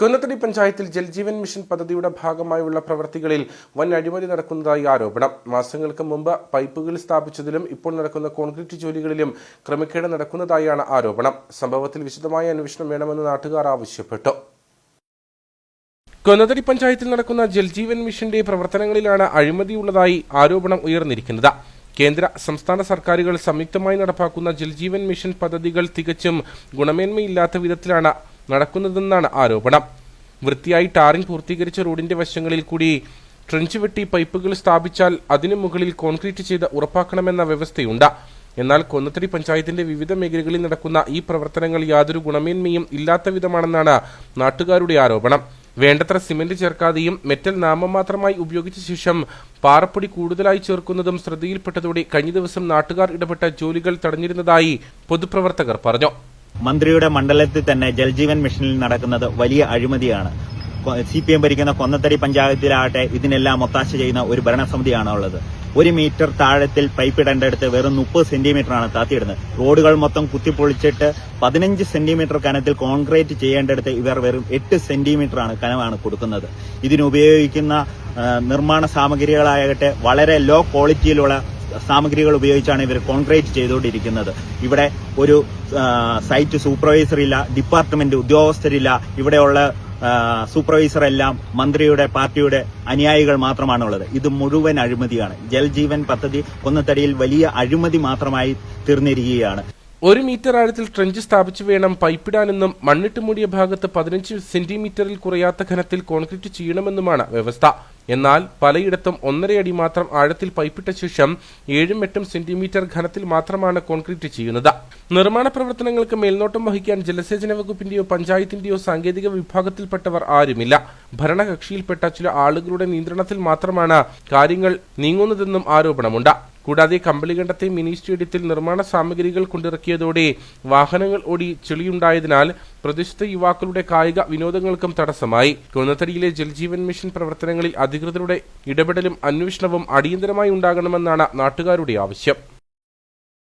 കുന്നത്തടി പഞ്ചായത്തിൽ ജൽജീവൻ മിഷൻ പദ്ധതിയുടെ ഭാഗമായുള്ള പ്രവൃത്തികളിൽ വൻ അഴിമതി നടക്കുന്നതായി ആരോപണം. മാസങ്ങൾക്ക് മുമ്പ് പൈപ്പുകൾ സ്ഥാപിച്ചതിലും ഇപ്പോൾ നടക്കുന്ന കോൺക്രീറ്റ് ജോലികളിലും ക്രമക്കേട് നടക്കുന്നതായാണ് ആരോപണം. സംഭവത്തിൽ വിശദമായ അന്വേഷണം വേണമെന്ന് നാട്ടുകാർ ആവശ്യപ്പെട്ടു. കൊന്നത്തടി പഞ്ചായത്തിൽ നടക്കുന്ന ജൽജീവൻ മിഷന്റെ പ്രവർത്തനങ്ങളിലാണ് അഴിമതിയുള്ളതായി ആരോപണം ഉയർന്നിരിക്കുന്നത്. കേന്ദ്ര സംസ്ഥാന സർക്കാരുകൾ സംയുക്തമായി നടപ്പാക്കുന്ന ജൽജീവൻ മിഷൻ പദ്ധതികൾ തികച്ചും ഗുണമേന്മയില്ലാത്ത വിധത്തിലാണ് നടക്കുന്നതെന്നാണ് ആരോപണം. വൃത്തിയായി ടാറിംഗ് പൂർത്തീകരിച്ച റോഡിന്റെ വശങ്ങളിൽ കൂടി ട്രെഞ്ച് വെട്ടി പൈപ്പുകൾ സ്ഥാപിച്ചാൽ അതിനു മുകളിൽ കോൺക്രീറ്റ് ചെയ്ത് ഉറപ്പാക്കണമെന്ന വ്യവസ്ഥയുണ്ട്. എന്നാൽ കൊന്നത്തടി പഞ്ചായത്തിന്റെ വിവിധ മേഖലകളിൽ നടക്കുന്ന ഈ പ്രവർത്തനങ്ങൾ യാതൊരു ഗുണമേന്മയും ഇല്ലാത്ത വിധമാണെന്നാണ് നാട്ടുകാരുടെ ആരോപണം. വേണ്ടത്ര സിമന്റ് ചേർക്കാതെയും മെറ്റൽ നാമമാത്രമായി ഉപയോഗിച്ച ശേഷം പാറപ്പൊടി കൂടുതലായി ചേർക്കുന്നതും ശ്രദ്ധയിൽപ്പെട്ടതോടെ കഴിഞ്ഞ ദിവസം നാട്ടുകാർ ഇടപെട്ട ജോലികൾ തടഞ്ഞിരുന്നതായി പൊതുപ്രവർത്തകർ പറഞ്ഞു. മന്ത്രിയുടെ മണ്ഡലത്തിൽ തന്നെ ജൽജീവൻ മിഷനിൽ നടക്കുന്നത് വലിയ അഴിമതിയാണ്. സി പി എം ഭരിക്കുന്ന കൊന്നത്തടി പഞ്ചായത്തിലാകട്ടെ ഇതിനെല്ലാം ഒത്താശ ചെയ്യുന്ന ഒരു ഭരണസമിതിയാണ് ഉള്ളത് ഒരു മീറ്റർ താഴത്തിൽ പൈപ്പ് ഇടേണ്ടടുത്ത് വെറും മുപ്പത് സെന്റിമീറ്ററാണ് താത്തിയിടുന്നത്. റോഡുകൾ മൊത്തം കുത്തിപ്പൊളിച്ചിട്ട് പതിനഞ്ച് സെന്റിമീറ്റർ കനത്തിൽ കോൺക്രീറ്റ് ചെയ്യേണ്ടടുത്ത് ഇവർ വെറും എട്ട് സെന്റിമീറ്ററാണ് കനമാണ് കൊടുക്കുന്നത്. ഇതിനുപയോഗിക്കുന്ന നിർമ്മാണ സാമഗ്രികളാകട്ടെ വളരെ ലോ ക്വാളിറ്റിയിലുള്ള സാമഗ്രികൾ ഉപയോഗിച്ചാണ് ഇവർ കോൺക്രീറ്റ് ചെയ്തുകൊണ്ടിരിക്കുന്നത്. ഇവിടെ ഒരു സൈറ്റ് സൂപ്പർവൈസർ ഇല്ല ഡിപ്പാർട്ട്മെന്റ് ഉദ്യോഗസ്ഥരില്ല. ഇവിടെയുള്ള സൂപ്പർവൈസർ എല്ലാം മന്ത്രിയുടെ പാർട്ടിയുടെ അനുയായികൾ മാത്രമാണുള്ളത്. ഇത് മുഴുവൻ അഴിമതിയാണ്. ജൽജീവൻ പദ്ധതി കൊന്നത്തടിയിൽ വലിയ അഴിമതി മാത്രമായി തീർന്നിരിക്കുകയാണ്. ഒരു മീറ്റർ ആഴത്തിൽ ട്രഞ്ച് സ്ഥാപിച്ചു വേണം പൈപ്പിടാനെന്നും മണ്ണിട്ട് മൂടിയ ഭാഗത്ത് പതിനഞ്ച് സെന്റിമീറ്ററിൽ കുറയാത്ത ഘനത്തിൽ കോൺക്രീറ്റ് ചെയ്യണമെന്നുമാണ് വ്യവസ്ഥ. എന്നാൽ പലയിടത്തും ഒന്നരയടി മാത്രം ആഴത്തിൽ പൈപ്പിട്ട ശേഷം ഏഴും എട്ടും സെന്റിമീറ്റർ ഘനത്തിൽ മാത്രമാണ് കോൺക്രീറ്റ് ചെയ്യുന്നത്. നിർമ്മാണ പ്രവർത്തനങ്ങൾക്ക് മേൽനോട്ടം വഹിക്കാൻ ജലസേചന വകുപ്പിന്റെയോ പഞ്ചായത്തിന്റെയോ സാങ്കേതിക വിഭാഗത്തിൽപ്പെട്ടവർ ആരുമില്ല. ഭരണകക്ഷിയിൽപ്പെട്ട ചില ആളുകളുടെ നിയന്ത്രണത്തിൽ മാത്രമാണ് കാര്യങ്ങൾ നീങ്ങുന്നതെന്നും ആരോപണമുണ്ട്. കൂടാതെ കമ്പളികണ്ടത്തെ മിനി സ്റ്റേഡിയത്തിൽ നിർമ്മാണ സാമഗ്രികൾ കൊണ്ടിറക്കിയതോടെ വാഹനങ്ങൾ ഓടി ചെളിയുണ്ടായതിനാൽ പ്രദേശത്തെ യുവാക്കളുടെ കായിക വിനോദങ്ങൾക്കും തടസ്സമായി. കൊന്നത്തടിയിലെ ജൽജീവൻ മിഷൻ പ്രവർത്തനങ്ങളിൽ അധികൃതരുടെ ഇടപെടലും അന്വേഷണവും അടിയന്തരമായി ഉണ്ടാകണമെന്നാണ് നാട്ടുകാരുടെ ആവശ്യം.